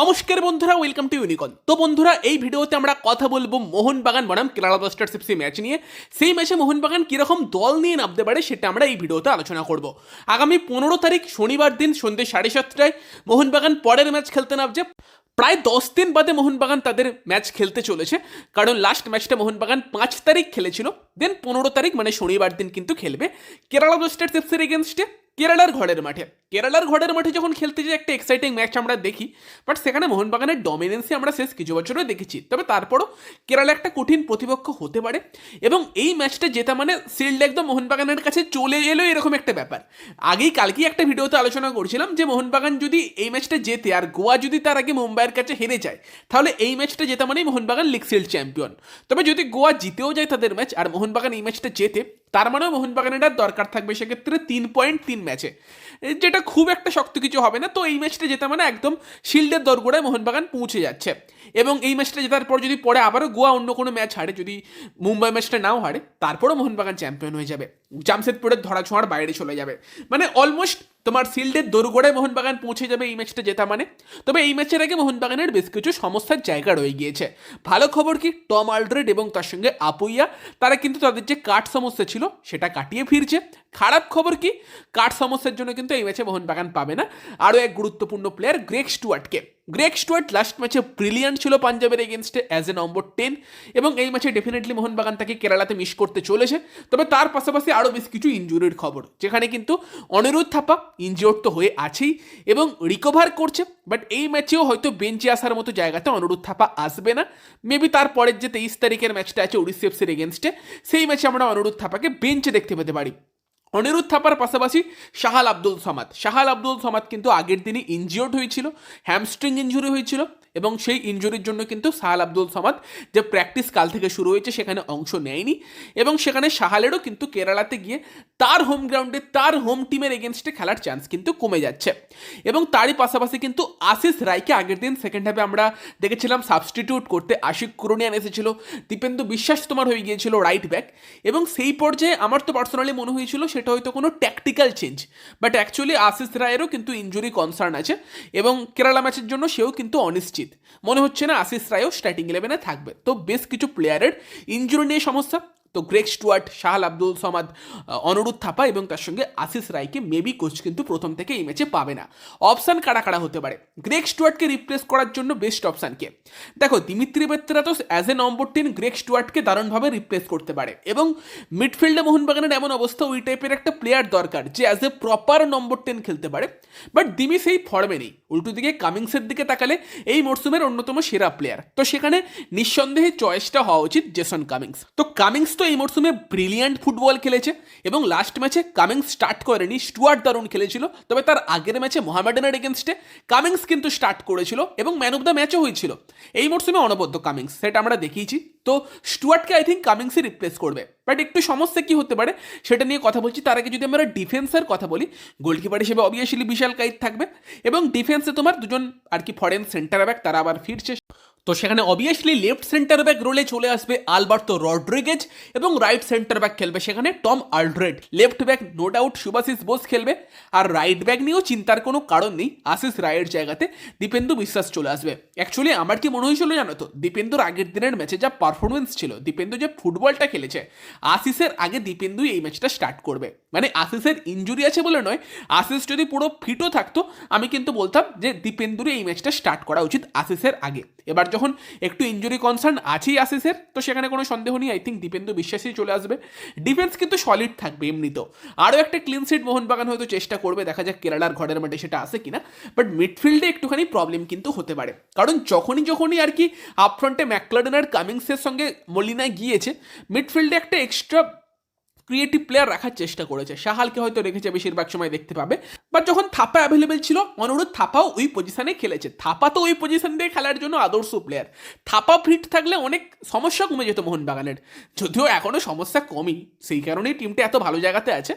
নমস্কার বন্ধুরা welcome to ইউনিকন তো বন্ধুরা, এই ভিডিওতে আমরা কথা বলব মোহনবাগান বনাম কেরালা ব্লাস্টার্স এফসি ম্যাচ নিয়ে। সেই ম্যাচে মোহনবাগান কীরকম দল নিয়ে নামতে পারে সেটা আমরা এই ভিডিওতে আলোচনা করব। আগামী পনেরো তারিখ শনিবার দিন সন্ধ্যে সাড়ে সাতটায় মোহনবাগান পরের ম্যাচ খেলতে নামছে। প্রায় দশ দিন বাদে মোহনবাগান তাদের ম্যাচ খেলতে চলেছে। কারণ লাস্ট ম্যাচটা মোহনবাগান পাঁচ তারিখ খেলেছিল। দেন পনেরো তারিখ মানে শনিবার দিন কিন্তু খেলবে। কেরালা ব্লাস্টার্স এফসির এগেনস্টে কেরালার ঘরের মাঠে। কেরালার ঘরের মাঠে যখন খেলতে যে একটা এক্সাইটিং ম্যাচ আমরা দেখি বাট সেখানে মোহনবাগানের ডমিনেন্সই আমরা শেষ কিছু বছরও দেখেছি। তবে তারপরও কেরালা একটা কঠিন প্রতিপক্ষ হতে পারে, এবং এই ম্যাচটা জেতা মানে সিল্ড একদম মোহনবাগানের কাছে চলে এলো এরকম একটা ব্যাপার। আগেই কালকেই একটা ভিডিওতে আলোচনা করছিলাম যে মোহনবাগান যদি এই ম্যাচটা জেতে আর গোয়া যদি তার আগে মুম্বাইয়ের কাছে হেরে যায়, তাহলে এই ম্যাচটা জেতা মানেই মোহনবাগান লিগ সিল্ড চ্যাম্পিয়ন তবে যদি গোয়া জিতেও যায় তাদের ম্যাচ আর মোহনবাগান এই ম্যাচটা জেতে তার মানে মোহনবাগানের দরকার থাকবে সেক্ষেত্রে তিন পয়েন্ট তিন ম্যাচে যেটা খুব একটা শক্ত কিছু হবে না। তো এই ম্যাচটা জেতা মানে একদম শিল্ডের দরগোড়ায় মোহনবাগান পৌঁছে যাচ্ছে। এবং এই ম্যাচটা জেতার পর যদি পরে আবারও গোয়া অন্য কোনো ম্যাচ হারে, যদি মুম্বাই ম্যাচটা নাও হারে, তারপরও মোহনবাগান চ্যাম্পিয়ন হয়ে যাবে। জামশেদপুরের ধরা ছোঁয়ার বাইরে চলে যাবে। মানে অলমোস্ট তোমার শিল্ডের দোরগোড়ায় মোহনবাগান পৌঁছে যাবে এই ম্যাচটা জেতা মানে। তবে এই ম্যাচের আগে মোহনবাগানের বেশ কিছু সমস্যার জায়গা রয়ে গিয়েছে। ভালো খবর কি? টম আলড্রেড এবং তার সঙ্গে আপুইয়া, তারা কিন্তু তাদের যে কাঠ সমস্যা ছিল, সেটা কাটিয়ে ফিরছে। খারাপ খবর কি? কাঠ সমস্যার জন্য কিন্তু এই ম্যাচে মোহনবাগান পাবে না। আরও এক গুরুত্বপূর্ণ প্লেয়ার গ্রেক স্টুয়ার্টকে গ্রেক স্টুয়ার্ট লাস্ট ম্যাচে ব্রিলিয়ান্ট ছিল পাঞ্জাবের এগেনস্টে অ্যাজ এ নম্বর টেন এবং এই ম্যাচে ডেফিনেটলি মোহনবাগান তাকে কেরালাতে মিস করতে চলেছে। তবে তার পাশাপাশি আরও বেশ কিছু ইঞ্জুরির খবর, যেখানে কিন্তু অনিরুদ্ধ থাপা ইনজিওর তো হয়ে আছেই এবং রিকভার করছে বাট এই ম্যাচেও হয়তো বেঞ্চে আসার মতো জায়গাতে অনিরুদ্ধ থাপা আসবে না। মেবি তারপরের যে তেইশ তারিখের ম্যাচটা আছে ওড়িশা এফসির এগেনস্টে সেই ম্যাচে আমরা অনিরুদ্ধ থাপাকে বেঞ্চে দেখতে পেতে পারি। অনিরুদ্ধ থাপার পাশাপাশি শাহাল আব্দুল সমাদ। শাহাল আব্দুল সমাদ কিন্তু আগের দিনই ইনজিওর্ড হয়েছিল হ্যামস্ট্রিং ইঞ্জুরি হয়েছিল। এবং সেই ইঞ্জুরির জন্য কিন্তু সাহাল আব্দুল সমাদ যে প্র্যাকটিস কাল থেকে শুরু হয়েছে, সেখানে অংশ নেয়নি। এবং সেখানে সাহালেরও কিন্তু কেরালাতে গিয়ে তার হোম গ্রাউন্ডে তার হোম টিমের এগেনস্টে খেলার চান্স কিন্তু কমে যাচ্ছে। এবং তারই পাশাপাশি কিন্তু আশিস রায়কে আগের দিন সেকেন্ড হাফে আমরা দেখেছিলাম সাবস্টিটিউট করতে। আশিক কুরুনিয়ান এসেছিল, দীপেন্দু বিশ্বাস তোমার হয়ে গিয়েছিল রাইট ব্যাক এবং সেই পর্যায়ে আমার তো পার্সোনালি মনে হয়েছিল সেটা হয়তো কোনো tactical change but actually Ashis রায়েরও কিন্তু ইঞ্জুরি কনসার্ন আছে। এবং কেরালা ম্যাচের জন্য সেও কিন্তু অনিশ্চিত মনে হচ্ছে না, আশিস রায়ও স্টার্টিং ইলেভেনে থাকবে। তো বেশ কিছু প্লেয়ারের ইঞ্জুরি নিয়ে সমস্যা। তো গ্রেক স্টুয়ার্ট শাহাল আব্দুল সমাদ অনুরুদ্ধ থাপা এবং তার সঙ্গে আশিস রায়কে মেবি কোচ কিন্তু প্রথম থেকে এই ম্যাচে পাবে না। অপশান কারা কারা হতে পারে? গ্রেক স্টুয়ার্টকে রিপ্লেস করার জন্য বেস্ট অপশান কে? দেখো, দিমিত্রি বেত্রা তো অ্যাজ এ নম্বর টেন গ্রেক স্টুয়ার্টকে দারুণভাবে রিপ্লেস করতে পারে এবং মিডফিল্ডে মোহনবাগানের এমন অবস্থা, ওই টাইপের একটা প্লেয়ার দরকার যে as a proper number ten খেলতে পারে। বাট দিমি সেই ফর্মে নেই। উল্টো দিকে কামিংসের দিকে তাকালে এই মরসুমের অন্যতম সেরা প্লেয়ার তো সেখানে নিঃসন্দেহে চয়েসটা হওয়া উচিত জেসন কামিংস। তো কামিংস তো এই মরসুমে ব্রিলিয়ান্ট ফুটবল খেলেছে এবং লাস্ট ম্যাচে কামিংস স্টার্ট করেনি স্টুয়ার্ট দারুণ খেলেছিল, তবে তার আগের ম্যাচে মোহামেডানের এগেনস্টে কামিংস কিন্তু স্টার্ট করেছিল এবং ম্যান অফ দ্য ম্যাচও হয়েছিল। এই মরসুমে অনবদ্য কামিংস সেটা আমরা দেখিয়েছি। তো স্টুয়ার্টকে আই থিঙ্ক কামিংসই রিপ্লেস করবে। বাট একটু সমস্যা কি হতে পারে, সেটা নিয়ে কথা বলছি। তার আগে যদি আমরা ডিফেন্সের কথা বলি গোলকিপার হিসেবে অবভিয়াসলি বিশাল কাইত থাকবে এবং ডিফেন্সে তোমার দুজন আর কি ফরেন সেন্টার ব্যাক তারা আবার ফিরছে। তো সেখানে অবভিয়াসলি লেফট সেন্টার ব্যাক রোলে চলে আসবে আলবার্তো রড্রিগেজ এবং রাইট সেন্টার ব্যাক খেলবে সেখানে Tom Aldred. Left back no doubt Subhasish Bose খেলবে আর রাইট ব্যাক নিয়েও চিন্তার কোনো কারণ নেই, আশিস রায়ের জায়গাতে দীপেন্দু বিশ্বাস চলে আসবে। অ্যাকচুয়ালি আমার কি মনে হয়েছিল জানো তো, দীপেন্দুর আগের দিনের ম্যাচে যা পারফরমেন্স ছিল, দীপেন্দু যে ফুটবলটা খেলেছে, আশিসের আগে দীপেন্দুই এই ম্যাচটা স্টার্ট করবে। মানে আশিসের ইঞ্জুরি আছে বলে নয়, আশিস যদি পুরো ফিটও থাকতো, আমি কিন্তু বলতাম যে দীপেন্দুরই এই ম্যাচটা স্টার্ট করা উচিত আশিসের আগে। এবার যখন একটু ইঞ্জুরি কনসার্ন আছেই আশিসের তো সেখানে কোনো সন্দেহ নেই আই থিঙ্ক দীপেন্দু বিশ্বাসই চলে আসবে। ডিফেন্স কিন্তু সলিড থাকবে এমনিতেও। আরও একটা ক্লিন সিট মোহনবাগান হয়তো চেষ্টা করবে, দেখা যাক কেরালার ঘরের মাঠে সেটা আসে কিনা। বাট মিডফিল্ডে একটুখানি প্রবলেম কিন্তু হতে পারে। কারণ যখনই যখনই আর কি আপফ্রন্টে ম্যাকলাডেন আর কামিংসের সঙ্গে মলিনা গিয়েছে মিডফিল্ডে একটা এক্সট্রা ক্রিয়েটিভ প্লেয়ার রাখার চেষ্টা করেছে। সাহালকে হয়তো রেখেছে বেশিরভাগ সময় দেখতে পাবে। বাট যখন থাপা অ্যাভেলেবেল ছিল অনুরোধ থাপাও ওই পজিশনে খেলেছে। থাপা তো ওই পজিশন দিয়ে খেলার জন্য আদর্শ প্লেয়ার থাপা ফিট থাকলে অনেক সমস্যা কমে যেত মোহনবাগানের। যদিও এখনও সমস্যা কমই, সেই কারণেই টিমটা এত ভালো জায়গাতে আছে।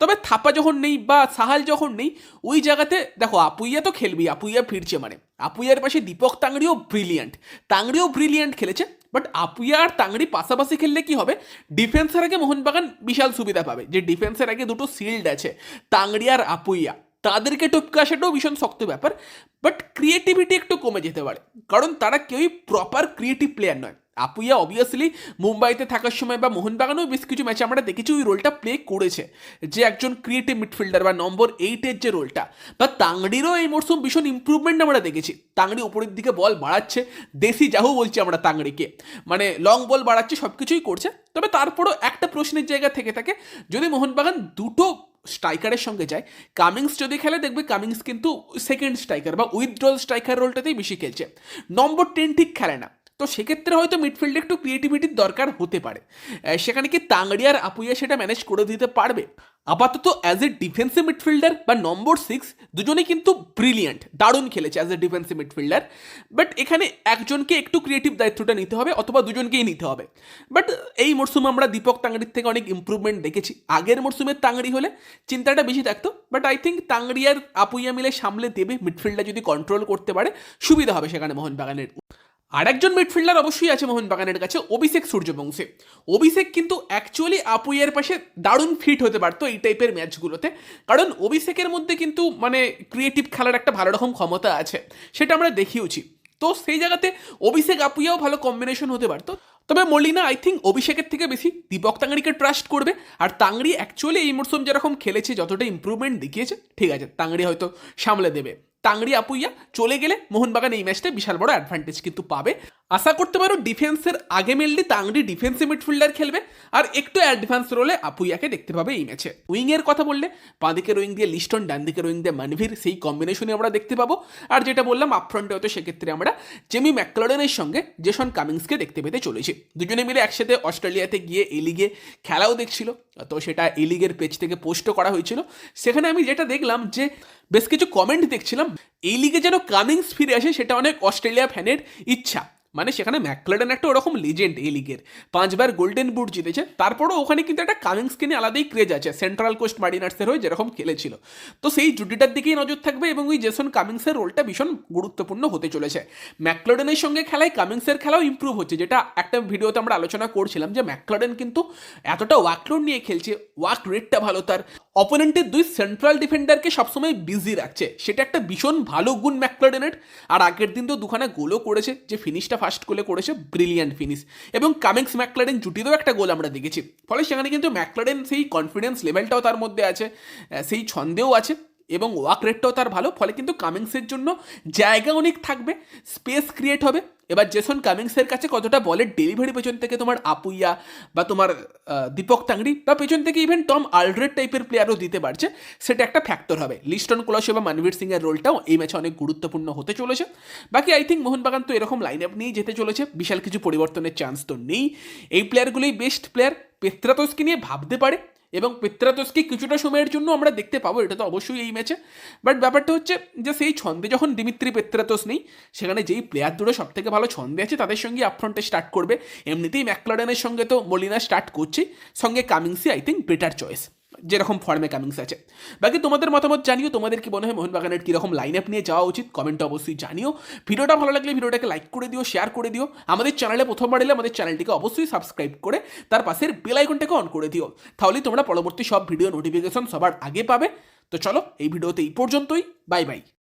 তবে থাপা যখন নেই বা সাহাল যখন নেই, ওই জায়গাতে দেখো, আপুইয়া তো খেলবি আপুইয়া ফিরছে মানে। আপুইয়ার পাশে দীপক তাংড়িও ব্রিলিয়ান্ট তাংড়িও ব্রিলিয়ান্ট খেলেছে। বাট আপুয়া আর তাংড়ি পাশাপাশি খেললে কি হবে? ডিফেন্সের আগে মোহনবাগান বিশাল সুবিধা পাবে। যে ডিফেন্সের আগে দুটো শিল্ড আছে তাংড়ি আর আপুইয়া। তাদেরকে টপকে আসাটাও ভীষণ শক্ত ব্যাপার। বাট ক্রিয়েটিভিটি একটু কমে যেতে পারে। কারণ তারা কেউই প্রপার ক্রিয়েটিভ প্লেয়ার নয়। আপুইয়া অবভিয়াসলি মুম্বাইতে থাকার সময় বা মোহনবাগানেও বেশ কিছু ম্যাচে আমরা দেখেছি, ওই রোলটা প্লে করেছে। যে একজন ক্রিয়েটিভ মিডফিল্ডার বা নম্বর এইটের যে রোলটা বা তাংড়িরও এই মরশুম ভীষণ ইম্প্রুভমেন্ট আমরা দেখেছি। তাংড়ি উপরের দিকে বল বাড়াচ্ছে, দেশি যাহু বলছি আমরা তাংড়িকে মানে লং বল বাড়াচ্ছে সব কিছুই করছে। তবে তারপরও একটা প্রশ্নের জায়গা থেকে থাকে, যদি মোহনবাগান দুটো স্ট্রাইকারের সঙ্গে যায় কামিংস যদি খেলে দেখবে কামিংস কিন্তু সেকেন্ড স্ট্রাইকার বা উইথড্রল স্ট্রাইকার রোলটাতেই বেশি খেলছে। নম্বর টেন ঠিক খেলে না। তো সেক্ষেত্রে হয়তো মিডফিল্ডে একটু ক্রিয়েটিভিটির দরকার হতে পারে। সেখানে কি তাংড়িয়ার আপুইয়া সেটা ম্যানেজ করে দিতে পারবে? আপাতত অ্যাজ এ ডিফেন্সিভ মিডফিল্ডার বা নম্বর সিক্স দুজনেই কিন্তু ব্রিলিয়ান্ট দারুণ খেলেছে as a defensive midfielder but এখানে একজনকে একটু ক্রিয়েটিভ দায়িত্বটা নিতে হবে অথবা দুজনকেই নিতে হবে। বাট এই মরশুমে আমরা দীপক তাংড়ির থেকে অনেক ইম্প্রুভমেন্ট দেখেছি। আগের মরশুমের তাংড়ি হলে চিন্তাটা বেশি থাকতো। বাট আই থিঙ্ক তাংড়ি আর আপুইয়া মিলে সামলে দেবে মিডফিল্ডটা যদি কন্ট্রোল করতে পারে, সুবিধা হবে সেখানে মোহনবাগানের। আরেকজন মিডফিল্ডার অবশ্যই আছে মোহনবাগানের কাছে, অভিষেক সূর্যবংশী। অভিষেক কিন্তু অ্যাকচুয়ালি আপুইয়ের পাশে দারুণ ফিট হতে পারতো এই টাইপের ম্যাচগুলোতে কারণ অভিষেকের মধ্যে কিন্তু মানে ক্রিয়েটিভ খেলার একটা ভালো রকম ক্ষমতা আছে, সেটা আমরা দেখিয়েছি তো সেই জায়গাতে অভিষেক আপুইয়াও ভালো কম্বিনেশন হতে পারতো। তবে মলিনা আই থিঙ্ক অভিষেকের থেকে বেশি দীপক তাংড়িকে ট্রাস্ট করবে। আর তাংড়ি অ্যাকচুয়ালি এই মরশুম যেরকম খেলেছে, যতটা ইম্প্রুভমেন্ট দেখিয়েছে, ঠিক আছে তাংড়ি হয়তো সামলে দেবে। তাংড়ি আপুইয়া চলে গেলে মোহনবাগান এই ম্যাচটা বিশাল বড় অ্যাডভান্টেজ কিন্তু পাবে। আশা করতে পারো ডিফেন্সের আগে মেনলি তাংড়ি ডিফেন্সিভ মিডফিল্ডার খেলবে। আর একটু অ্যাডভান্স রোলে আপুইয়াকে দেখতে পাবে এই ম্যাচে উইংয়ের কথা বললে বাঁ দিকের উইং দিয়ে লিস্টন ডান দিকের উইং দিয়ে মানভীর, সেই কম্বিনেশনে আমরা দেখতে পাবো। আর যেটা বললাম আপফ্রন্টে হয়তো সেক্ষেত্রে আমরা জেমি ম্যাকলারেনের সঙ্গে জেসন কামিংসকে দেখতে পেতে চলেছি। দুজনে মিলে একসাথে অস্ট্রেলিয়াতে গিয়ে এই লিগে খেলাও দেখছিল। তো সেটা এই লিগের পেজ থেকে পোস্টও করা হয়েছিল। সেখানে আমি যেটা দেখলাম যে বেশ কিছু কমেন্ট দেখছিলাম। এই লিগে যেন কামিংস ফিরে আসে, সেটা অনেক অস্ট্রেলিয়া ফ্যানের ইচ্ছা। মানে সেখানে ম্যাকলারেন একটা ওরকম লিজেন্ড এই লিগের পাঁচবার গোল্ডেন বুট জিতেছে, তারপরও ওখানে কিন্তু একটা কামিংসকে নিয়ে আলাদাই ক্রেজ আছে সেন্ট্রাল কোস্ট মারিনার্সের হয়ে যেরকম খেলেছিল। তো সেই জুটিটার দিকেই নজর থাকবে এবং ওই জেসন কামিংসের রোলটা ভীষণ গুরুত্বপূর্ণ হতে চলেছে। ম্যাকলারেনের সঙ্গে খেলায় কামিংসের খেলাও ইম্প্রুভ হচ্ছে, যেটা একটা ভিডিওতে আমরা আলোচনা করছিলাম যে ম্যাকলারেন কিন্তু এতটা ওয়াকলোড নিয়ে খেলছে ওয়াক রেটটা ভালো তার। অপোনেন্টের দুই সেন্ট্রাল ডিফেন্ডারকে সবসময় বিজি রাখছে, সেটা একটা ভীষণ ভালো গুণ ম্যাকলারেনের। আর আগের দিন তো দুখানা গোলও করেছে, যে ফিনিশটা ফার্স্ট গোলে করেছে ব্রিলিয়ান্ট ফিনিশ এবং কামিংস ম্যাকলারেন জুটিতেও একটা গোল আমরা দেখেছি। ফলে সেখানে কিন্তু ম্যাকলারেন সেই কনফিডেন্স লেভেলটাও তার মধ্যে আছে সেই ছন্দেও আছে। এবং ওয়াক রেটটাও তার ভালো, ফলে কিন্তু কামিংসের জন্য জায়গা অনেক থাকবে স্পেস ক্রিয়েট হবে। এবার জেসন কামিংসের কাছে কতটা বলের ডেলিভারি পেছন থেকে তোমার আপুইয়া বা তোমার দীপক তাংড়ি বা পেছন থেকে ইভেন টম আলড্রেড টাইপের প্লেয়ারও দিতে পারছে। সেটা একটা ফ্যাক্টর হবে। লিস্টন কোলাসে বা মানবীর সিং এর রোলটাও এই ম্যাচে অনেক গুরুত্বপূর্ণ হতে চলেছে। বাকি আই থিঙ্ক মোহনবাগান তো এরকম লাইন আপ নিয়েই যেতে চলেছে। বিশাল কিছু পরিবর্তনের চান্স তো নেই। এই প্লেয়ারগুলোই বেস্ট প্লেয়ার পেত্রাতোসকে নিয়ে ভাবতে পারে। এবং পেত্রাতোসকে কিছুটা সময়ের জন্য আমরা দেখতে পাবো, এটা তো অবশ্যই এই ম্যাচে বাট ব্যাপারটা হচ্ছে যে সেই ছন্দে যখন দিমিত্রি পেত্রাতোস নেই, সেখানে যেই প্লেয়ার দুটো সব থেকে ভালো ছন্দে আছে, তাদের সঙ্গে আপফ্রন্টে স্টার্ট করবে। এমনিতেই ম্যাকলারেনের সঙ্গে তো মলিনা স্টার্ট করছে সঙ্গে কামিংসি আই থিঙ্ক বেটার চয়েস যেরকম ফর্মে কামিংস আছে। বাকি তোমাদের মতামত জানিও, তোমাদের কি মনে হয় মোহনবাগানের কীরকম লাইন আপ নিয়ে যাওয়া উচিত? কমেন্টে অবশ্যই জানিও। ভিডিওটা ভালো লাগলে ভিডিওটাকে লাইক করে দিও শেয়ার করে দিও। আমাদের চ্যানেলে প্রথমবার এলে আমাদের চ্যানেলটিকে অবশ্যই সাবস্ক্রাইব করে তার পাশের বেল আইকনটাকে অন করে দিও। তাহলেই তোমরা পরবর্তী সব ভিডিও নোটিফিকেশন সবার আগে পাবে। তো চলো, এই ভিডিওতে এই পর্যন্তই। Bye bye